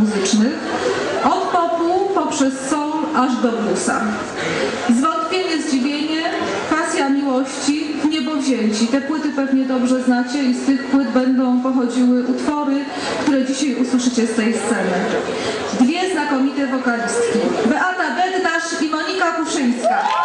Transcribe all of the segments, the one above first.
muzycznych, od popu poprzez soul aż do bluesa. Zwątpienie, zdziwienie, pasja miłości, w niebo wzięci. Te płyty pewnie dobrze znacie i z tych płyt będą pochodziły utwory, które dzisiaj usłyszycie z tej sceny. Dwie znakomite wokalistki, Beata Bednarz i Monika Kuszyńska.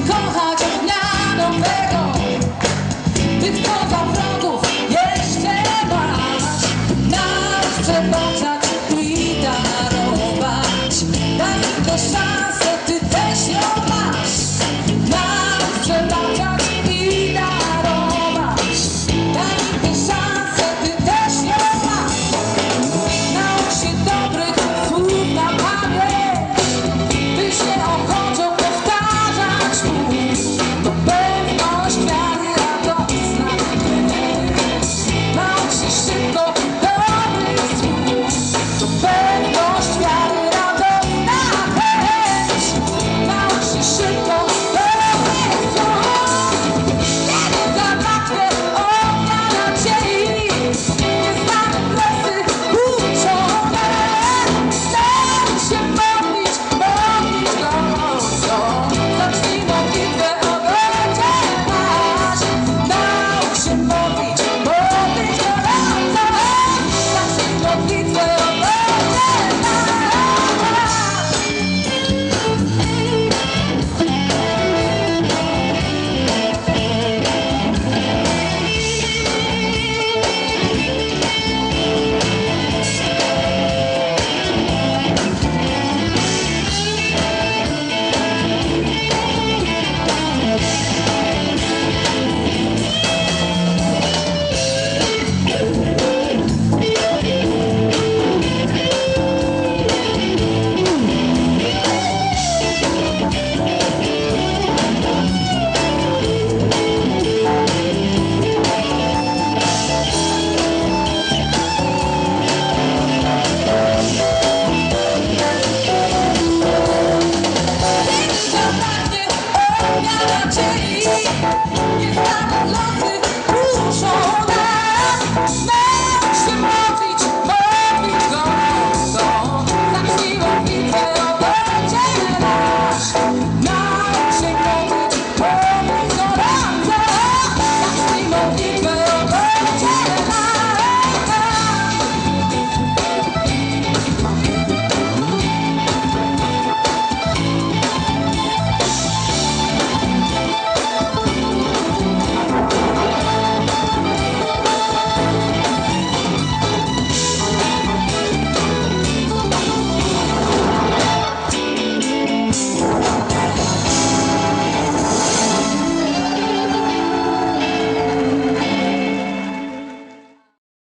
kocha gotta change. You got